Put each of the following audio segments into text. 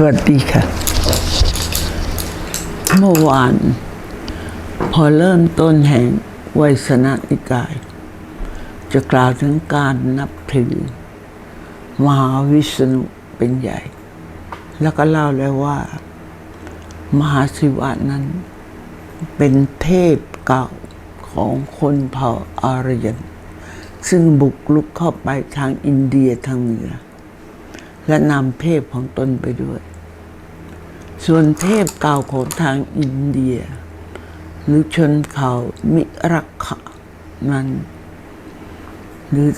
สวัสดีค่ะ เมื่อวาน พอเริ่มต้นแห่งไวยสนะนิกาย จะกล่าวถึงการนับถือ มหาวิษณุเป็นใหญ่ แล้วก็เล่าแล้วว่า มหาศิวะนั้น เป็นเทพเก่าของคนเผ่าอารยัน ซึ่งบุกลุกเข้าไปทางอินเดียทางเหนือ และนำเทพของตนไปด้วย ส่วนเทพเก่าของทางอินเดีย หรือชนเผ่ามิรักขะนั้นหรือ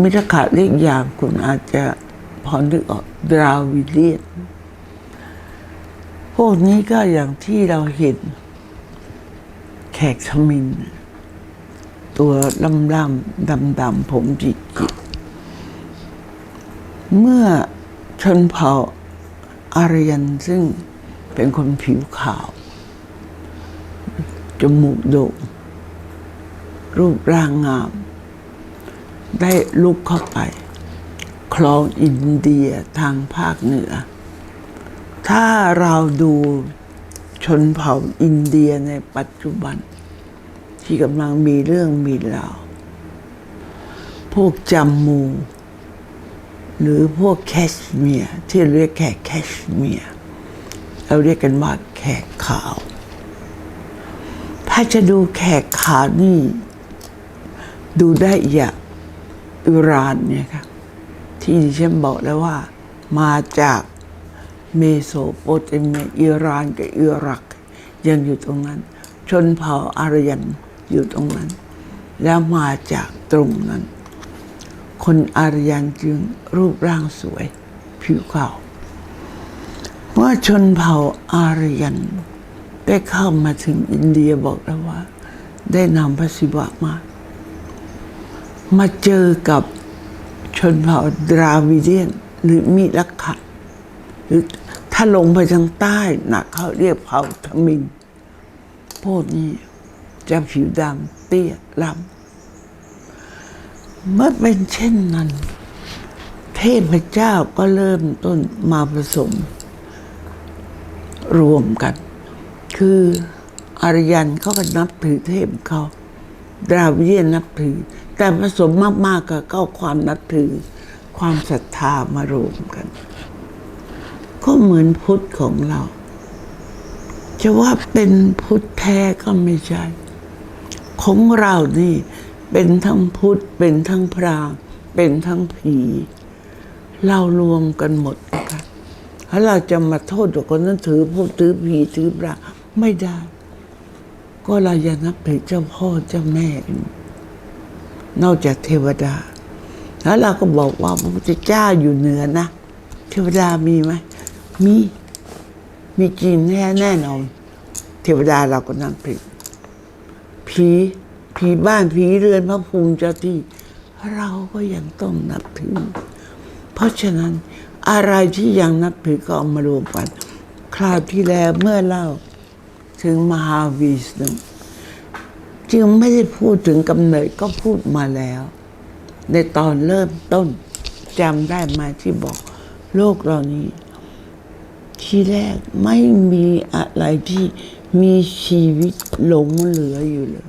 มิรักขะเรียกอย่างคุณอาจจะพอนึกออกดราวิเลียนพวกนี้ก็อย่างที่เราเห็น แขกชมิน ตัวลำลำดำดำๆผมจิกจิกเมื่อ ชนเผ่าอารยันซึ่งเป็นคนผิวขาว จมูกโด่งรูปร่างงาม ได้ลุกเข้าไป คลองอินเดียทางภาคเหนือ ถ้าเราดูชนเผ่าอินเดียในปัจจุบัน ที่กำลังมีเรื่องมีราว พวกจัมมู หรือพวกแคชเมียร์ที่เรียกแขกแคชเมียร์เราเรียกกันว่าแขกขาว ถ้าจะดูแขกขาวนี่ ดูได้อย่างอิหร่านเนี่ยครับที่ดิฉันบอกแล้วว่ามาจากเมโสโปเตเมียอิหร่านกับอิรัก ยังอยู่ตรงนั้น ชนเผ่าอารยันอยู่ตรงนั้น แล้วมาจากตรงนั้น คนอารยันจึงรูปร่างสวย ผิวขาวเมื่อชนเผ่าอารยันได้เข้ามาถึงอินเดียบอกแล้วว่า ได้นำพระศิวะมา มาเจอกับชนเผ่าดราวิเดียนหรือมิลักขะหรือถ้าลงไปทางใต้หนักเขาเรียกเผ่าทมินพวกนี้จะผิวดำเตี้ยลำ เมื่อเป็นเช่นนั้น เทพเจ้าก็เริ่มต้นมาผสม รวมกัน คืออารยันเขาก็นับถือเทพเขาดราวิเดียนนับถือ แต่ผสมมากๆก็เข้าความนับถือ ความศรัทธามารวมกัน ก็เหมือนพุทธของเรา จะว่าเป็นพุทธแท้ก็ไม่ใช่ ของเรานี่ เป็นทั้งพุทธ เป็นทั้งพราหมณ์เป็นทั้งผี เรารวมกันหมดนะคะแล้วเราจะมาโทษว่าคนนั้นถือพุทธถือผีถือพระไม่ได้ ก็เราอย่านับถือเจ้าพ่อเจ้าแม่นนอกจากเทวดา แล้วเราก็บอกว่าพระพุทธเจ้าอยู่เหนือนะ เทวดามีไหมมีมีจริงแน่แน่นอน เทวดาเราก็นับถือผี ผีบ้านผีเรือนพระภูมิเจ้าที่ เราก็ยังต้องนับถือ เพราะฉะนั้นอะไรที่ยังนับถือก็เอามารวมกัน คราวที่แล้วเมื่อเล่าถึงมหาวิษณุจึงไม่ได้พูดถึงกำเนิดก็พูดมาแล้ว ในตอนเริ่มต้นจำได้มาที่บอก โลกเรานี้ ที่แรกไม่มีอะไรที่มีชีวิตหลงเหลืออยู่เลย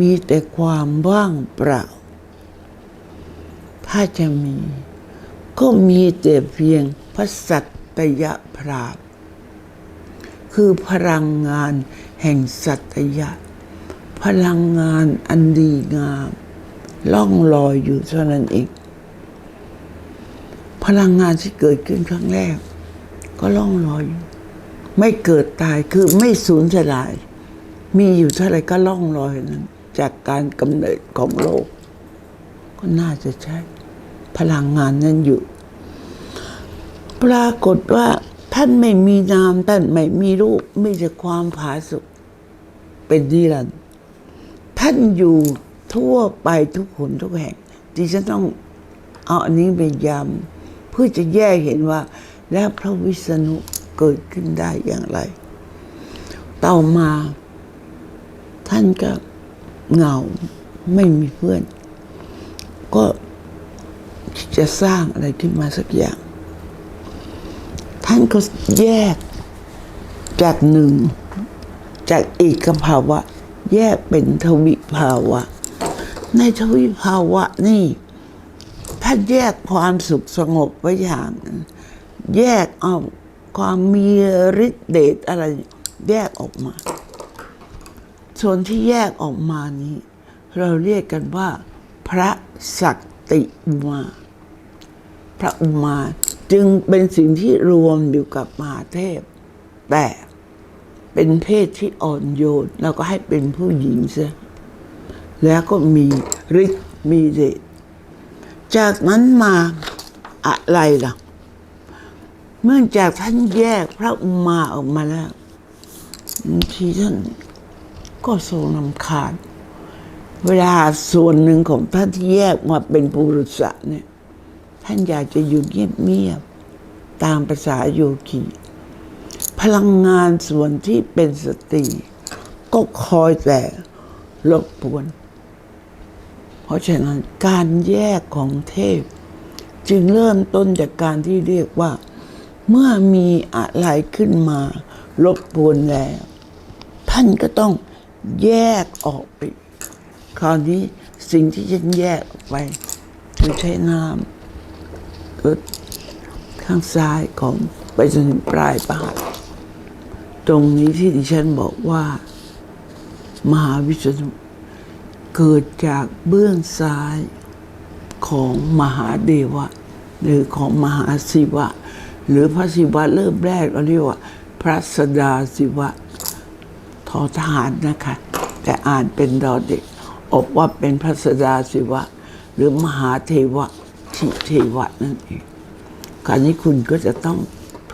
มีแต่ความว่างเปล่า ถ้าจะมี ก็มีแต่เพียงพระสัตยพรามคือพลังงานแห่งสัตยะ พลังงานอันดีงาม ล่องลอยอยู่เท่านั้นเอง พลังงานที่เกิดขึ้นครั้งแรก ก็ล่องลอยอยู่ไม่เกิดตายคือไม่สูญสลาย มีอยู่เท่าไรก็ล่องลอยนั้น จากการกำเนิดของโลก ก็น่าจะใช่พลังงานนั้นอยู่ ปรากฏว่าท่านไม่มีนามท่านไม่มีรูปมีแต่ความผาสุกเป็นนิรันดร์ท่านอยู่ทั่วไปทุกคนทุกแห่งที่ฉันต้องเอาอันนี้ไปย้ำเพื่อจะแยกเห็นว่า แล้วพระวิษณุเกิดขึ้นได้อย่างไร ต่อมาท่านก็ เหงาไม่มีเพื่อน ก็จะสร้างอะไรขึ้นมาสักอย่าง ท่านก็แยกจากหนึ่ง จากเอกภาวะ แยกเป็นทวิภาวะ ในทวิภาวะนี่ถ้าแยกความสุขสงบไว้อย่าง แยกเอาความมีฤทธิ์เดชอะไร แยกออกมา ส่วนที่แยกออกมานี้ เราเรียกกันว่า พระสักติอุมา พระอุมาจึงเป็นสิ่งที่รวมอยู่กับมหาเทพ แต่เป็นเพศที่อ่อนโยนแล้วก็ให้เป็นผู้หญิงซะแล้วก็มีฤทธิ์มีเดชจากนั้นมาอะไรล่ะ เมื่อจากท่านแยกพระอุมาออกมาแล้วบางทีท่าน ก็ทรงนำคาญ เวลาส่วนหนึ่งของท่านที่แยกมาเป็นปุรุษะเนี่ย ท่านอยากจะอยู่เงียบๆตามภาษาโยคีพลังงานส่วนที่เป็นสตรีก็คอยแต่รบกวน เพราะฉะนั้นการแยกของเทพ จึงเริ่มต้นจากการที่เรียกว่า เมื่อมีอะไรขึ้นมารบกวนแล้ว ท่านก็ต้อง แยกออกไป คราวนี้สิ่งที่ฉันแยกออกไปคือใช้น้ำก็ข้างซ้ายของไปจนถึงปลายปากตรงนี้ที่ดิฉันบอกว่า มหาวิษณุเกิดจากเบื้องซ้ายของมหาเดวะ หรือของมหาศิวะ หรือพระศิวะเริ่มแรกเราเรียกว่า พระสดาศิวะ อทหารนะคะ แต่อ่านเป็นดอเด็ก อบว่าเป็นพระสดาศิวะ หรือมหาเทวะชิเทวะนั่นเองคราวนี้คุณก็จะต้อง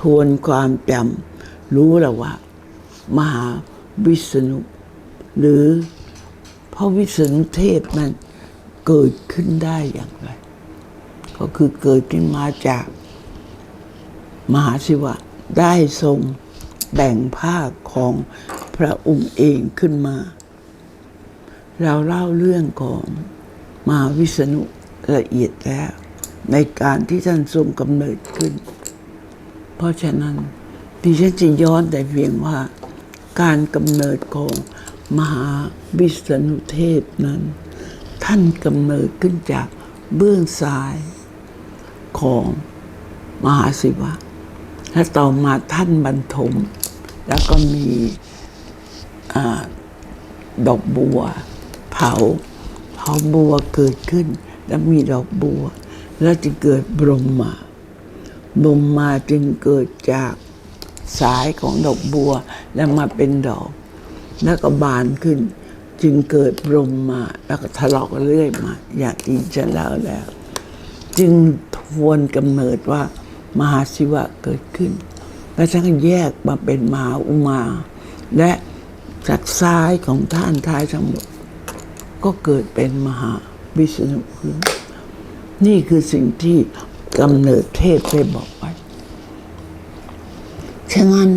ทวนความจำรู้แล้วว่า มหาวิษณุ หรือพระวิษณุเทพนั้นเกิดขึ้นได้อย่างไร ก็คือเกิดขึ้นมาจากมหาศิวะได้ทรงแบ่งภาคของ พระองค์เองขึ้นมา เราเล่าเรื่องของมหาวิษณุละเอียดแล้ว ในการที่ท่านทรงกำเนิดขึ้น เพราะฉะนั้นดิฉันจะย้อนแต่เพียงว่า การกำเนิดของมหาวิษณุเทพนั้น ท่านกำเนิดขึ้นจากเบื้องซ้ายของมหาศิวะ และต่อมาท่านบรรทม แล้วก็มี ดอกบัว เผาเผาบัวเกิดขึ้น แล้วมีดอกบัว แล้วจึงเกิดบรมมาบรมมาจึงเกิดจากสายของดอกบัวแล้วมาเป็นดอก แล้วก็บานขึ้น จึงเกิดบรมมา แล้วก็ทะเลาะกันเรื่อยมา อย่างที่ฉันเล่าแล้ว จึงทวนกำเนิดว่ามหาศิวะเกิดขึ้น แล้วท่านก็แยกมาเป็นมหาอุมาและ จากซ้ายของท่านท้ายทั้งหมด ก็เกิดเป็นมหาวิษณุขึ้นนี่คือสิ่งที่กำเนิดเทพได้บอกไว้ ฉะนั้น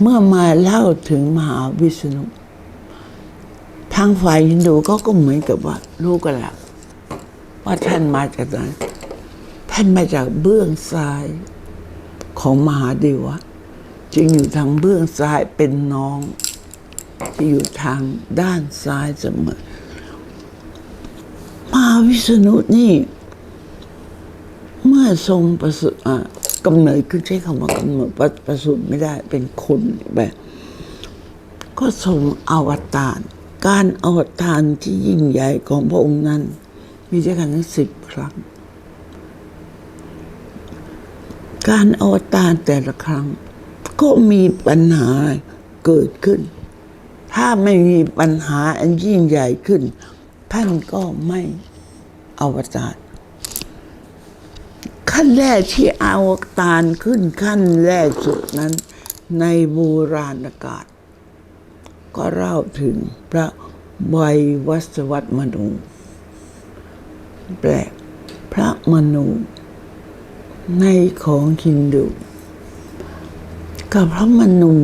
เมื่อมาเล่าถึงมหาวิษณุ ทางฝ่ายฮินดูก็ก็เหมือนกับว่ารู้กันแล้วว่าท่านมาจากไหน ท่านมาจากเบื้องซ้ายของมหาเดวะ จึงอยู่ทางเบื้องซ้ายเป็นน้อง ที่อยู่ทางด้านซ้ายเสมอ มาวิษณุนี่ เมื่อทรงประสูติกำเนิดขึ้นใช้คำว่ากำเนิดประประสูติไม่ได้เป็นคนแบบ ก็ทรงอวตารการอวตารที่ยิ่งใหญ่ของพระองค์นั้น มีด้วยกันทั้งสิบครั้ง การอวตารแต่ละครั้ง ก็มีปัญหาเกิดขึ้น ถ้าไม่มีปัญหาอันยิ่งใหญ่ขึ้น ท่านก็ไม่อวตารขั้นแรกที่อวตารขึ้นขั้นแรกสุดนั้น ในโบราณกาศก็เล่าถึงพระวัยวัสวัตมนูแปลกพระมนูในของฮินดูกับพระมนู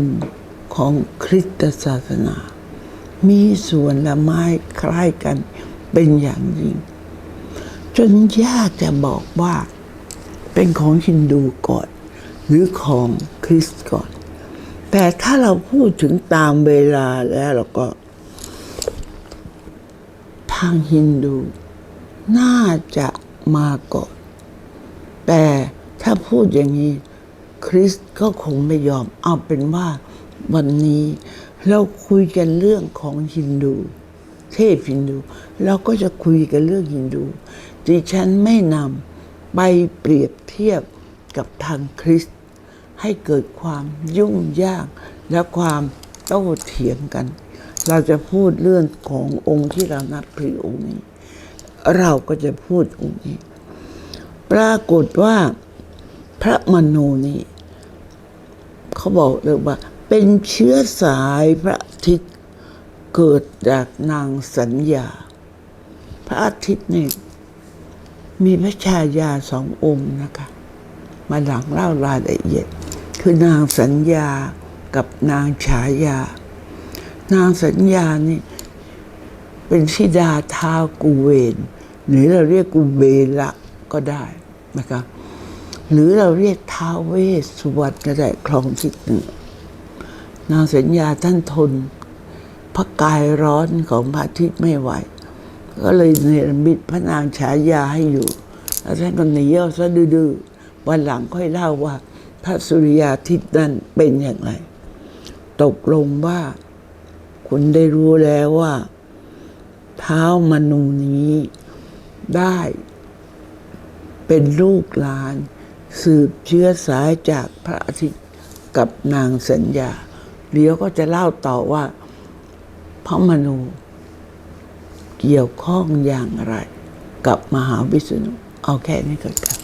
ของคริสตศาสนา มีส่วนละไม้คล้ายกันเป็นอย่างยิ่ง จนยากจะบอกว่าเป็นของฮินดูก่อน หรือของคริสต์ก่อน แต่ถ้าเราพูดถึงตามเวลาแล้วเราก็ ทางฮินดู น่าจะมาก่อน แต่ถ้าพูดอย่างนี้ คริสต์ก็คงไม่ยอมเอาเป็นว่า วันนี้เราคุยกันเรื่องของฮินดู เทพฮินดู เราก็จะคุยกันเรื่องฮินดูดิฉันไม่นำไปเปรียบเทียบกับทางคริสต์ให้เกิดความยุ่งยากและความโต้เถียงกัน เราจะพูดเรื่องขององค์ที่เรานับถือองค์นี้ เราก็จะพูดองค์นี้ ปรากฏว่าพระมนูนี้เขาบอกเลยว่า เป็นเชื้อสายพระอาทิตย์เกิดจากนางสัญญา พระอาทิตย์นี่มีพระชายาสององค์นะคะ มาหลังเล่ารายละเอียด คือนางสัญญากับนางฉายา นางสัญญานี่เป็นธิดาทาวกุเวน หรือเราเรียกกุเบละก็ได้นะคะหรือเราเรียกท้าวเวสสุวรรณก็ได้คลองทิศเหนือ นางสัญญาท่านทนพระกายร้อนของพระอาทิตย์ไม่ไหว ก็เลยเนรมิตพระนางฉายาให้อยู่แล้วท่านก็หนีเอาซะดื้อวันหลังค่อยเล่าว่า พระสุริยาทิตย์นั้นเป็นอย่างไร ตกลงว่า คุณได้รู้แล้วว่า เท้ามนูนี้ได้เป็นลูกหลาน สืบเชื้อสายจากพระอาทิตย์กับนางสัญญา เดี๋ยวก็จะเล่าต่อว่า พระมนูเกี่ยวข้องอย่างไร กับมหาวิษณุเอาแค่นี้ก่อนครับ